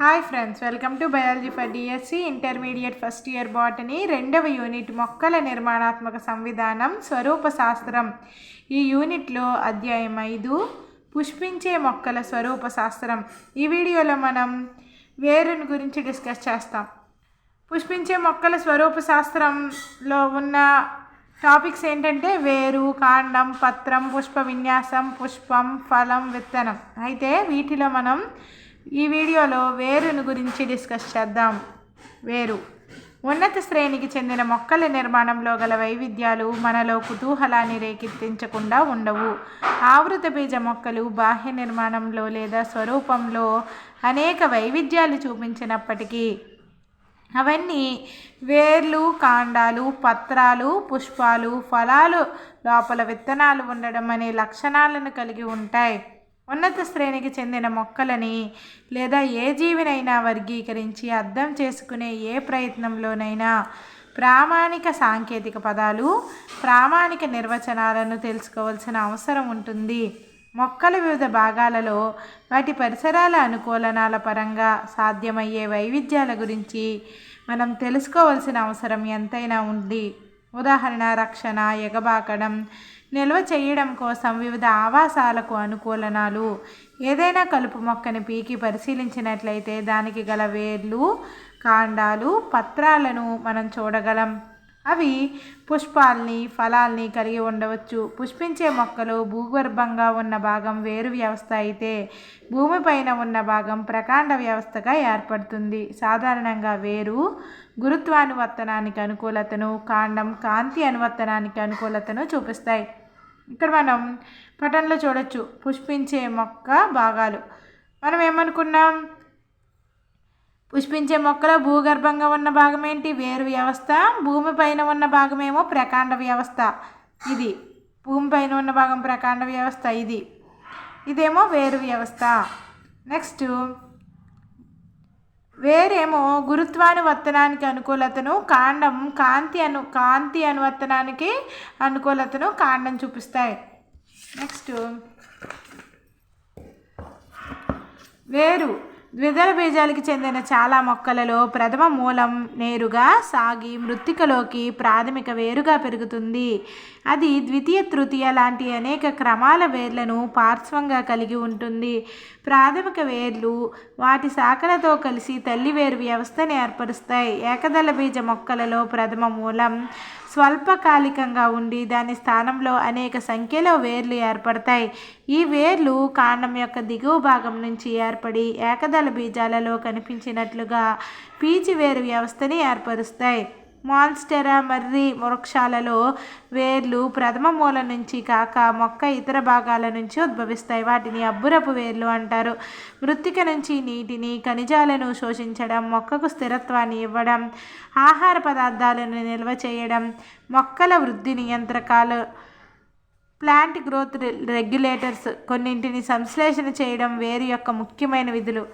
Hi friends welcome to biology for DSC intermediate first year botany రెండవ unit మొక్కల నిర్మాణాత్మక సంవిధానం స్వరూప శాస్త్రం. ఈ యూనిట్లో అధ్యాయం ఐదు పుష్పించే మొక్కల స్వరూప శాస్త్రం. ఈ వీడియోలో మనం వేరుని గురించి డిస్కస్ చేస్తాం. పుష్పించే మొక్కల స్వరూప శాస్త్రంలో ఉన్న టాపిక్స్ ఏంటంటే వేరు కాండం పత్రం పుష్ప విన్యాసం పుష్పం ఫలం విత్తనం. అయితే వీటిలో మనం ఈ వీడియోలో వేరును గురించి డిస్కస్ చేద్దాం. వేరు. ఉన్నత శ్రేణికి చెందిన మొక్కల నిర్మాణంలో గల వైవిధ్యాలు మనలో కుతూహలాన్ని రేకెత్తించకుండా ఉండవు. ఆవృత బీజ మొక్కలు బాహ్య నిర్మాణంలో లేదా స్వరూపంలో అనేక వైవిధ్యాలు చూపించినప్పటికీ అవన్నీ వేర్లు కాండాలు పత్రాలు పుష్పాలు ఫలాలు లోపల విత్తనాలు ఉండడం అనే లక్షణాలను కలిగి ఉంటాయి. ఉన్నత శ్రేణికి చెందిన మొక్కలని లేదా ఏ జీవినైనా వర్గీకరించి అర్థం చేసుకునే ఏ ప్రయత్నంలోనైనా ప్రామాణిక సాంకేతిక పదాలు ప్రామాణిక నిర్వచనాలను తెలుసుకోవాల్సిన అవసరం ఉంటుంది. మొక్కల వివిధ భాగాలలో వాటి పరిసరాల అనుకూలనాల పరంగా సాధ్యమయ్యే వైవిధ్యాల గురించి మనం తెలుసుకోవాల్సిన అవసరం ఎంతైనా ఉంది. ఉదాహరణ రక్షణ ఎగబాకడం నిల్వ చేయడం కోసం వివిధ ఆవాసాలకు అనుకూలనాలు. ఏదైనా కలుపు మొక్కని పీకి పరిశీలించినట్లయితే దానికి గల వేర్లు కాండాలు పత్రాలను మనం చూడగలం. అవి పుష్పాల్ని ఫలాల్ని కలిగి ఉండవచ్చు. పుష్పించే మొక్కలు భూగర్భంగా ఉన్న భాగం వేరు వ్యవస్థ అయితే భూమిపైన ఉన్న భాగం ప్రకాండ వ్యవస్థగా ఏర్పడుతుంది. సాధారణంగా వేరు గురుత్వానువర్తనానికి అనుకూలతను కాండం కాంతి అనువర్తనానికి అనుకూలతను చూపిస్తాయి. ఇక్కడ మనం పటంలో చూడొచ్చు పుష్పించే మొక్క భాగాలు. మనం ఏమనుకున్నాం? పుష్పించే మొక్కల భూగర్భంగా ఉన్న భాగం ఏంటి? వేరు వ్యవస్థ. భూమి పైన ఉన్న భాగమేమో ప్రకాండ వ్యవస్థ. ఇది. భూమి పైన ఉన్న భాగం ప్రకాండ వ్యవస్థ. ఇది. ఇదేమో వేరు వ్యవస్థ. నెక్స్ట్ వేరేమో గురుత్వానువర్తనానికి అనుకూలతను కాండం కాంతి అను కాంతి అనువర్తనానికి అనుకూలతను కాండం చూపిస్తాయి. నెక్స్ట్ వేరు. ద్విదళ బీజాలకి చెందిన చాలా మొక్కలలో ప్రథమ మూలం నేరుగా సాగి మృత్తికలోకి ప్రాథమిక వేరుగా పెరుగుతుంది. అది ద్వితీయ తృతీయ లాంటి అనేక క్రమాల వేర్లను పార్శ్వంగా కలిగి ఉంటుంది. ప్రాథమిక వేర్లు వాటి శాఖలతో కలిసి తల్లి వేరు వ్యవస్థను ఏర్పరుస్తాయి. ఏకదళ బీజ మొక్కలలో ప్రథమ మూలం స్వల్పకాలికంగా ఉండి దాని స్థానంలో అనేక సంఖ్యలో వేర్లు ఏర్పడతాయి. ఈ వేర్లు కాండం యొక్క దిగువ భాగం నుంచి ఏర్పడి ఏకదళ బీజాలలో కనిపించినట్లుగా పీచి వేరు వ్యవస్థని ఏర్పరుస్తాయి. మాన్స్టెరా మర్రి వృక్షాలలో వేర్లు ప్రథమ మూల నుంచి కాక మొక్క ఇతర భాగాల నుంచి ఉద్భవిస్తాయి. వాటిని అబ్బురపు వేర్లు అంటారు. మృత్తిక నుంచి నీటిని ఖనిజాలను శోషించడం మొక్కకు స్థిరత్వాన్ని ఇవ్వడం ఆహార పదార్థాలను నిల్వ చేయడం మొక్కల వృద్ధి నియంత్రకాలు ప్లాంట్ గ్రోత్ రెగ్యులేటర్స్ కొన్నింటిని సంశ్లేషణ చేయడం వేరు యొక్క ముఖ్యమైన విధులు.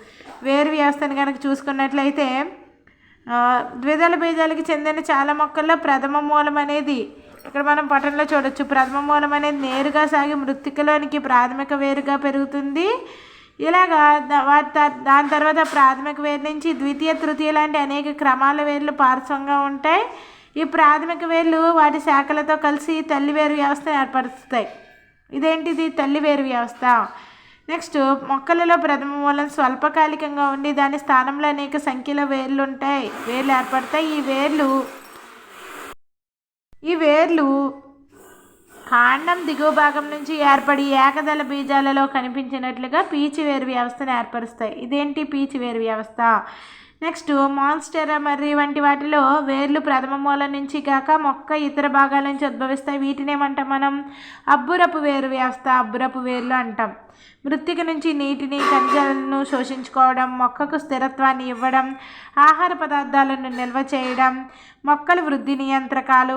వేరు వ్యవస్థను కనుక చూసుకున్నట్లయితే ద్విదళ బీజాలకి చెందిన చాలా మొక్కల్లో ప్రథమ మూలం అనేది ఇక్కడ మనం పటంలో చూడొచ్చు. ప్రథమ మూలం అనేది నేరుగా సాగి మృతికలోనికి ప్రాథమిక వేరుగా పెరుగుతుంది. ఇలాగా వాటి దాని తర్వాత ప్రాథమిక వేరు నుంచి ద్వితీయ తృతీయ లాంటి అనేక క్రమాల వేర్లు పార్శ్వంగా ఉంటాయి. ఈ ప్రాథమిక వేర్లు వాటి శాఖలతో కలిసి తల్లి వేరు ఏర్పరుస్తాయి. ఇదేంటిది? తల్లి వేరు వ్యవస్థ. నెక్స్ట్ మొక్కలలో ప్రథమ మూలం స్వల్పకాలికంగా ఉండి దాని స్థానంలో అనేక సంఖ్యలో వేర్లు ఉంటాయి వేర్లు ఏర్పడతాయి. ఈ వేర్లు ఈ వేర్లు కాండం దిగువ భాగం నుంచి ఏర్పడి ఏకదళ బీజాలలో కనిపించినట్లుగా పీచి వేరు వ్యవస్థను ఏర్పరుస్తాయి. ఇదేంటి? పీచి వేరు వ్యవస్థ. నెక్స్ట్ మాన్స్టెరా మర్రి వంటి వాటిలో వేర్లు ప్రథమ మూలం నుంచి కాక మొక్క ఇతర భాగాల నుంచి ఉద్భవిస్తాయి. వీటినేమంటాం మనం? అబ్బురపు వేరు వ్యవస్థ అబ్బురపు వేర్లు అంటాం. మృత్తిక నుంచి నీటిని ఖనిజాలను శోషించుకోవడం మొక్కకు స్థిరత్వాన్ని ఇవ్వడం ఆహార పదార్థాలను నిల్వ చేయడం మొక్కల వృద్ధి నియంత్రకాలు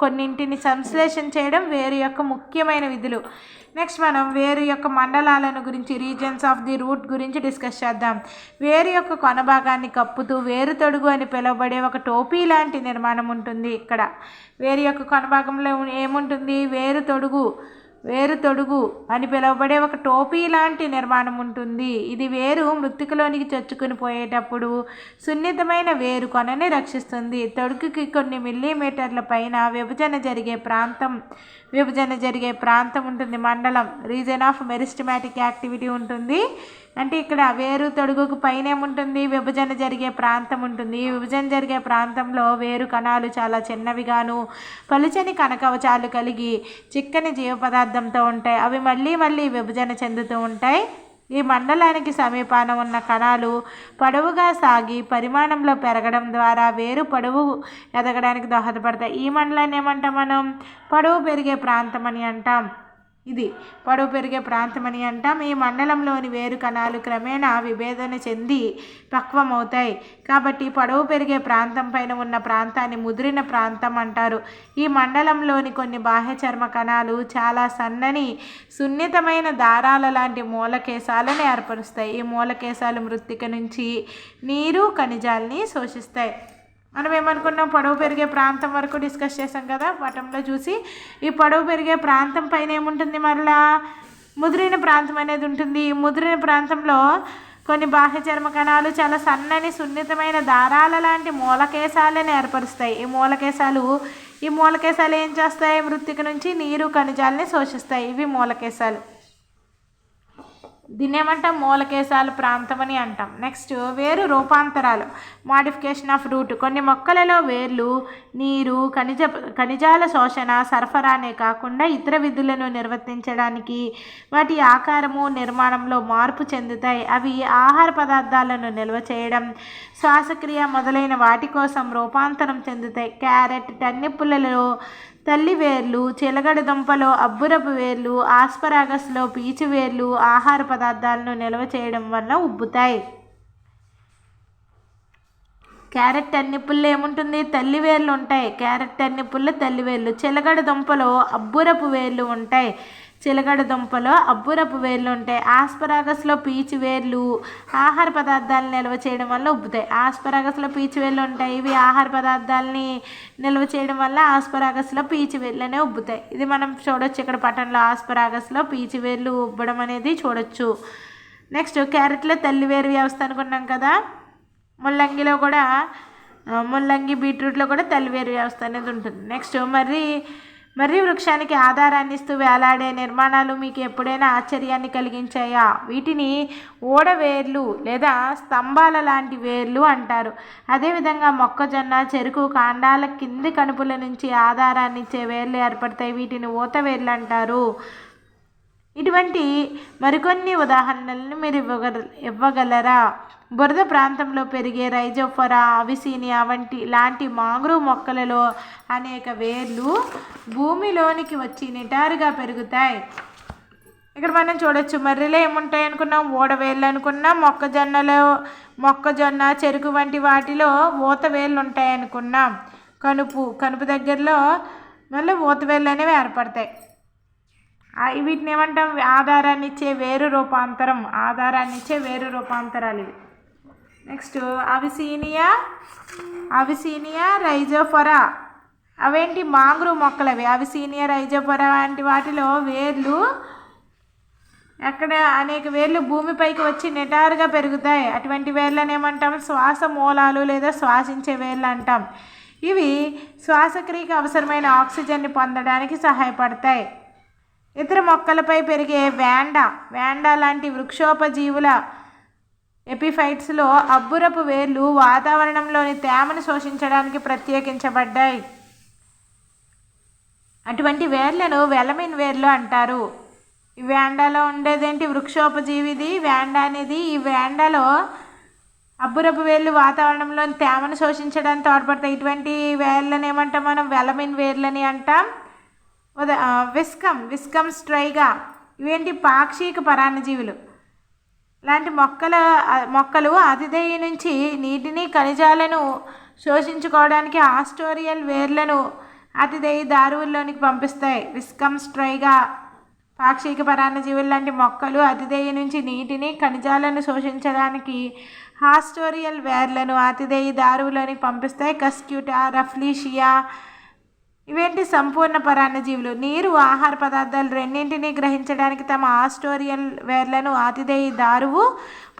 కొన్నింటిని సంశ్లేషణ చేయడం వేరు యొక్క ముఖ్యమైన విధులు. నెక్స్ట్ మనం వేరు యొక్క మండలాలను గురించి రీజన్స్ ఆఫ్ ది రూట్ గురించి డిస్కస్ చేద్దాం. వేరు యొక్క కొనభాగాన్ని కప్పుతూ వేరు తొడుగు అని పిలువబడే ఒక టోపీ లాంటి నిర్మాణం ఉంటుంది ఇక్కడ. వేరు యొక్క కొనభాగంలో ఏముంటుంది? వేరు తొడుగు. వేరు తొడుగు అని పిలువబడే ఒక టోపీ లాంటి నిర్మాణం ఉంటుంది. ఇది వేరు మృతికలోనికి చొచ్చుకుని పోయేటప్పుడు సున్నితమైన వేరు కొనని రక్షిస్తుంది. తొడుగుకి కొన్ని మిల్లీమీటర్ల పైన విభజన జరిగే ప్రాంతం విభజన జరిగే ప్రాంతం ఉంటుంది. మండలం రీజన్ ఆఫ్ మెరిస్టమాటిక్ యాక్టివిటీ ఉంటుంది. అంటే ఇక్కడ వేరు తొడుగుకు పైన ఏముంటుంది విభజన జరిగే ప్రాంతం ఉంటుంది. ఈ విభజన జరిగే ప్రాంతంలో వేరు కణాలు చాలా చిన్నవిగాను పలుచని కనకవచాలు కలిగి చిక్కని జీవ పదార్థంతో ఉంటాయి. అవి మళ్ళీ మళ్ళీ విభజన చెందుతూ ఉంటాయి. ఈ మండలానికి సమీపాన ఉన్న కణాలు పొడవుగా సాగి పరిమాణంలో పెరగడం ద్వారా వేరు పొడవు ఎదగడానికి దోహదపడతాయి. ఈ మండలాన్ని ఏమంటాం మనం? పొడవు పెరిగే ప్రాంతం అని అంటాం. ఇది పొడవు పెరిగే ప్రాంతమని అంటాం. ఈ మండలంలోని వేరు కణాలు క్రమేణా విభేదన చెంది పక్వమవుతాయి. కాబట్టి పొడవు పెరిగే ప్రాంతం పైన ఉన్న ప్రాంతాన్ని ముదిరిన ప్రాంతం అంటారు. ఈ మండలంలోని కొన్ని బాహ్య చర్మ కణాలు చాలా సన్నని సున్నితమైన దారాల లాంటి మూలకేశాలను ఏర్పరుస్తాయి. ఈ మూలకేశాలు మృత్తిక నుంచి నీరు ఖనిజాలని శోషిస్తాయి. మనం ఏమనుకున్నాం పొడవు పెరిగే ప్రాంతం వరకు డిస్కస్ చేసాం కదా పటంలో చూసి ఈ పొడవు పెరిగే ప్రాంతం పైన ఏముంటుంది మరలా? ముదిరిన ప్రాంతం అనేది ఉంటుంది. ఈ ముదిరిన ప్రాంతంలో కొన్ని బాహ్య చర్మ కణాలు చాలా సన్నని సున్నితమైన దారాల లాంటి మూలకేశాలను ఏర్పరుస్తాయి. ఈ మూలకేశాలు ఈ మూలకేశాలు ఏం చేస్తాయి? మృతిక నుంచి నీరు ఖనిజాలని శోషిస్తాయి. ఇవి మూలకేశాలు. దీన్ని ఏమంటాం మూలకేశాల ప్రాంతం అని అంటాం. నెక్స్ట్ వేరు రూపాంతరాలు. Modification of root. కొన్ని మొక్కలలో వేర్లు నీరు ఖనిజ ఖనిజాల శోషణ సరఫరానే కాకుండా ఇతర విధులను నిర్వర్తించడానికి వాటి ఆకారము నిర్మాణంలో మార్పు చెందుతాయి. అవి ఆహార పదార్థాలను నిల్వ చేయడం శ్వాసక్రియ మొదలైన వాటి కోసం రూపాంతరం చెందుతాయి. క్యారెట్ టన్నిపుల్లలో తల్లి వేర్లు చిలగడ దుంపలో అబ్బురపు వేర్లు ఆస్పరాగస్లో పీచు వేర్లు ఆహార పదార్థాలను నిల్వ చేయడం వల్ల ఉబ్బుతాయి. క్యారెట్ అన్నిపుల్లో ఏముంటుంది? తల్లి వేర్లు ఉంటాయి. క్యారెట్ అన్నిపుల్లో తల్లి వేర్లు చిలగడ దుంపలో అబ్బురపు వేర్లు ఉంటాయి. చిలగడ దుంపలో అబ్బురపు వేర్లు ఉంటాయి ఆస్పరాగస్లో పీచు వేర్లు. ఆహార పదార్థాలను నిల్వ చేయడం వల్ల ఉబ్బుతాయి. ఆస్పరాగస్లో పీచు వేర్లు ఉంటాయి. ఇవి ఆహార పదార్థాలని నిల్వ చేయడం వల్ల ఆస్పరాగస్లో పీచు వేర్లనే ఉబ్బుతాయి. ఇది మనం చూడొచ్చు ఇక్కడ పట్టణంలో ఆస్పరాగస్లో పీచు వేర్లు ఉబ్బడం అనేది చూడొచ్చు. నెక్స్ట్ క్యారెట్లో తల్లి వేరు వ్యవస్థ అనుకున్నాం కదా? ముల్లంగిలో కూడా ముల్లంగి బీట్రూట్లో కూడా తల్లివేరు వ్యవస్థ అనేది ఉంటుంది. నెక్స్ట్ మరి మర్రి వృక్షానికి ఆధారాన్ని ఇస్తూ వేలాడే నిర్మాణాలు మీకు ఎప్పుడైనా ఆశ్చర్యాన్ని కలిగించాయా? వీటిని ఓడవేర్లు లేదా స్తంభాల లాంటి వేర్లు అంటారు. అదేవిధంగా మొక్కజొన్న చెరుకు కాండాల కింది కనుపుల నుంచి ఆధారాన్ని ఇచ్చే వేర్లు ఏర్పడతాయి. వీటిని ఊత వేర్లు అంటారు. ఇటువంటి మరికొన్ని ఉదాహరణలను మీరు ఇవ్వగల ఇవ్వగలరా? బురద ప్రాంతంలో పెరిగే రైజోఫరా అవిసీనియా వంటి లాంటి మాంగ్రూవ్ మొక్కలలో అనేక వేర్లు భూమిలోనికి వచ్చి నిటారుగా పెరుగుతాయి. ఇక్కడ మనం చూడొచ్చు మర్రిలో ఏముంటాయి అనుకున్నాం? ఓడవేళ్ళు అనుకున్నాం మొక్కజొన్నలో మొక్కజొన్న చెరుకు వంటి వాటిలో ఊతవేళ్ళు ఉంటాయి అనుకున్నాం. కనుపు కనుపు దగ్గరలో మళ్ళీ ఊత వేళ్ళు అనేవి ఏర్పడతాయి. వీటిని ఏమంటాం? ఆధారాన్ని ఇచ్చే వేరు రూపాంతరం. ఆధారాన్ని ఇచ్చే వేరు రూపాంతరాలు ఇవి. Next Avicennia Avicennia Rhizophora. అవేంటి? మాంగ్రూ మొక్కలు అవి అవిసీనియా రైజోఫరా వంటి వాటిలో వేర్లు అక్కడ అనేక వేర్లు భూమిపైకి వచ్చి నిటారుగా పెరుగుతాయి. అటువంటి వేర్లను ఏమంటాం? శ్వాస మూలాలు లేదా శ్వాసించే వేర్లు అంటాం. ఇవి శ్వాసక్రియకు అవసరమైన ఆక్సిజన్ని పొందడానికి సహాయపడతాయి. ఇతర మొక్కలపై పెరిగే వ్యాండా వ్యాండా లాంటి వృక్షోపజీవుల ఎపిఫైట్స్లో అబ్బురపు వేర్లు వాతావరణంలోని తేమను శోషించడానికి ప్రత్యేకించబడ్డాయి. అటువంటి వేర్లను వెలమిన్ వేర్లు అంటారు. ఈ వేండాలో ఉండేదేంటి వృక్షోపజీవిది? వేండా అనేది ఈ వేండాలో అబ్బురపు వేర్లు వాతావరణంలోని తేమను శోషించడానికి తోడ్పడతాయి. ఇటువంటి వేర్లను ఏమంటాం మనం? వెలమిన్ వేర్లని అంటాం. విస్కం విస్కమ్ విస్కమ్ స్ట్రైగా. ఇవేంటి పాక్షిక పరాన్నజీవులు? లాంటి మొక్కల మొక్కలు అతిథేయ నుంచి నీటిని ఖనిజాలను శోషించుకోవడానికి ఆస్టోరియల్ వేర్లను అతిథేయ దారువుల్లోనికి పంపిస్తాయి. విస్కమ్ స్ట్రైగా. పాక్షిక పరాన్నజీవులు లాంటి మొక్కలు అతిథేయ నుంచి నీటిని ఖనిజాలను శోషించడానికి హాస్టోరియల్ వేర్లను అతిథేయ దారువులోనికి పంపిస్తాయి. కస్క్యూటా రఫ్లీషియా ఇవేంటి సంపూర్ణ పరాన్నజీవులు? నీరు ఆహార పదార్థాలు రెండింటినీ గ్రహించడానికి తమ ఆస్టోరియల్ వేర్లను ఆతిథేయ దారువు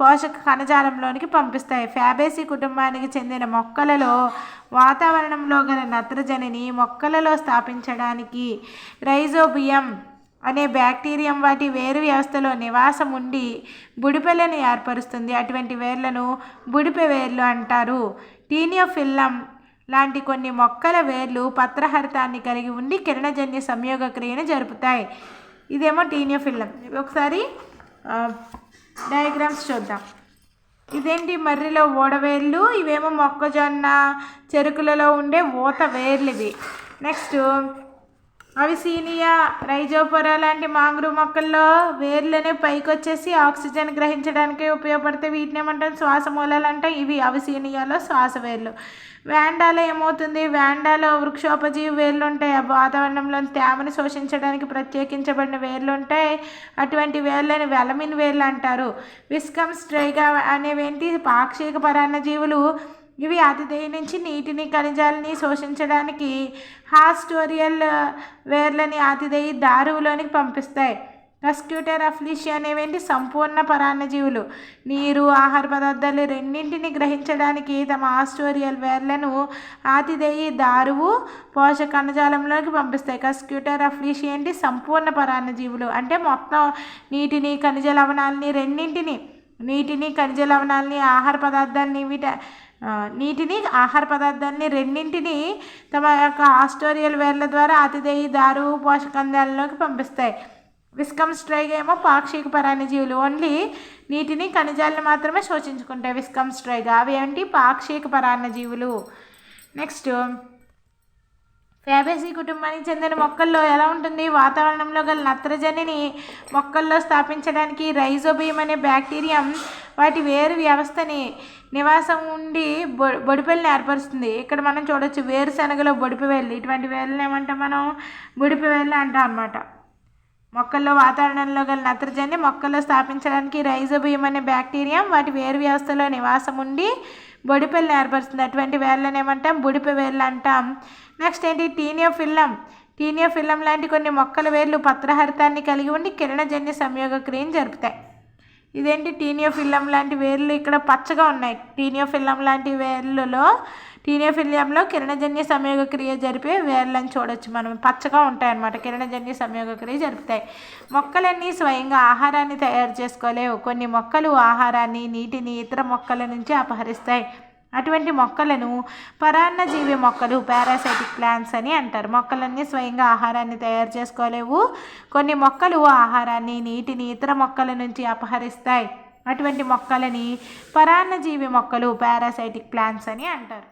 పోషక కణజాలంలోనికి పంపిస్తాయి. ఫ్యాబేసి కుటుంబానికి చెందిన మొక్కలలో వాతావరణంలో గల నత్రజనిని మొక్కలలో స్థాపించడానికి రైజోబియం అనే బ్యాక్టీరియం వాటి వేరు వ్యవస్థలో నివాసం ఉండి బుడిపెలను ఏర్పరుస్తుంది. అటువంటి వేర్లను బుడిపె వేర్లు అంటారు. టీనియోఫిల్లం లాంటి కొన్ని మొక్కల వేర్లు పత్రహరితాన్ని కలిగి ఉండి కిరణజన్య సంయోగ క్రియను జరుపుతాయి. ఇదేమో టీనియోఫిల్లం ఒకసారి డయాగ్రామ్స్ చూద్దాం. ఇదేంటి మర్రిలో ఓడవేర్లు ఇవేమో మొక్కజొన్న చెరుకులలో ఉండే ఊత వేర్లు ఇవి. నెక్స్ట్ అవిసీనియా రైజోపొరా లాంటి మాంగ్రూ మొక్కల్లో వేర్లనే పైకి వచ్చేసి ఆక్సిజన్ గ్రహించడానికి ఉపయోగపడతాయి వీటిని ఏమంటాం శ్వాస మూలాలు అంటాం ఇవి అవిసీనియాలో శ్వాస వేర్లు. వ్యాండాలో ఏమవుతుంది? వ్యాండాలో వృక్షోపజీవి వేర్లు ఉంటాయి ఆ వాతావరణంలో తేమను శోషించడానికి ప్రత్యేకించబడిన వేర్లు ఉంటాయి అటువంటి వేర్లని వెలమిన్ వేర్లు అంటారు. విస్కమ్ స్ట్రైగా అనేవేంటి? పాక్షిక పరాన్న జీవులు ఇవి అతిథేయ నుంచి నీటిని ఖనిజాలని శోషించడానికి హాస్టోరియల్ వేర్లని అతిథేయ దారువులోనికి పంపిస్తాయి. కస్క్యూటర్ అఫ్లిషి అనేవేంటి? సంపూర్ణ పరాన్నజీవులు. నీరు ఆహార పదార్థాలు రెండింటిని గ్రహించడానికి తమ ఆస్టోరియల్ వేర్లను ఆతిథేయి దారువు పోషక కణజాలంలోకి పంపిస్తాయి. కస్క్యూటర్ అఫ్లిషి ఏంటి? సంపూర్ణ పరాన్నజీవులు. అంటే మొత్తం నీటిని ఖనిజ లవణాలని రెండింటిని నీటిని ఖనిజ లవణాలని ఆహార పదార్థాలని వీట నీటిని ఆహార పదార్థాన్ని రెండింటిని తమ యొక్క ఆస్టోరియల్ వేర్ల ద్వారా అతిథేయి దారు పోషకందాలలోకి పంపిస్తాయి. విస్కమ్ స్ట్రైగ్ ఏమో పాక్షిక పరాన్నజీవులు. ఓన్లీ నీటిని ఖనిజాలను మాత్రమే శోషించుకుంటాయి విస్కమ్ స్ట్రైగ్ అవి ఏంటి పాక్షిక పరాన్నజీవులు. నెక్స్ట్ ఫ్యాబేసీ కుటుంబానికి చెందిన మొక్కల్లో ఎలా ఉంటుంది? వాతావరణంలో గల నత్రజనిని మొక్కల్లో స్థాపించడానికి రైజోబియం అనే బ్యాక్టీరియం వాటి వేరు వ్యవస్థని నివాసం ఉండి బొ బొడిపెల్ని ఏర్పరుస్తుంది. ఇక్కడ మనం చూడొచ్చు వేరుశనగలో బొడిపి వేళ్ళు. ఇటువంటి వేళ్ళని ఏమంటాం మనం? బొడిపి వేళ్ళు అంటాం అనమాట మొక్కల్లో వాతావరణంలో గల నత్రజని మొక్కల్లో స్థాపించడానికి రైజోబియం అనే బ్యాక్టీరియం వాటి వేరు వ్యవస్థలో నివాసం ఉండి బొడిపెళ్ళు ఏర్పరుస్తుంది అటువంటి వేళ్ళని ఏమంటాం? బుడిపె వేళ్ళు అంటాం. నెక్స్ట్ ఏంటి? టీనియో ఫిల్లం. టీనియో ఫిల్లం లాంటి కొన్ని మొక్కల వేర్లు పత్రహరితాన్ని కలిగి ఉండి కిరణజన్య సంయోగ క్రియను జరుపుతాయి. ఇదేంటి? టీనియో ఫిల్లం లాంటి వేర్లు ఇక్కడ పచ్చగా ఉన్నాయి. టీనియో ఫిల్లం లాంటి వేర్లలో టీనియోఫిలియంలో కిరణజన్య సంయోగ క్రియ జరిపే వేర్లను చూడొచ్చు మనం. పచ్చగా ఉంటాయి అన్నమాట కిరణజన్య సంయోగ క్రియ జరుపుతాయి. మొక్కలన్నీ స్వయంగా ఆహారాన్ని తయారు చేసుకోలేవు. కొన్ని మొక్కలు ఆహారాన్ని నీటిని ఇతర మొక్కల నుంచి అపహరిస్తాయి. అటువంటి మొక్కలను పరాన్నజీవి మొక్కలు పారాసైటిక్ ప్లాంట్స్ అని అంటారు. మొక్కలన్నీ స్వయంగా ఆహారాన్ని తయారు చేసుకోలేవు. కొన్ని మొక్కలు ఆహారాన్ని నీటిని ఇతర మొక్కల నుంచి అపహరిస్తాయి. అటువంటి మొక్కలని పరాన్నజీవి మొక్కలు పారాసైటిక్ ప్లాంట్స్ అని అంటారు.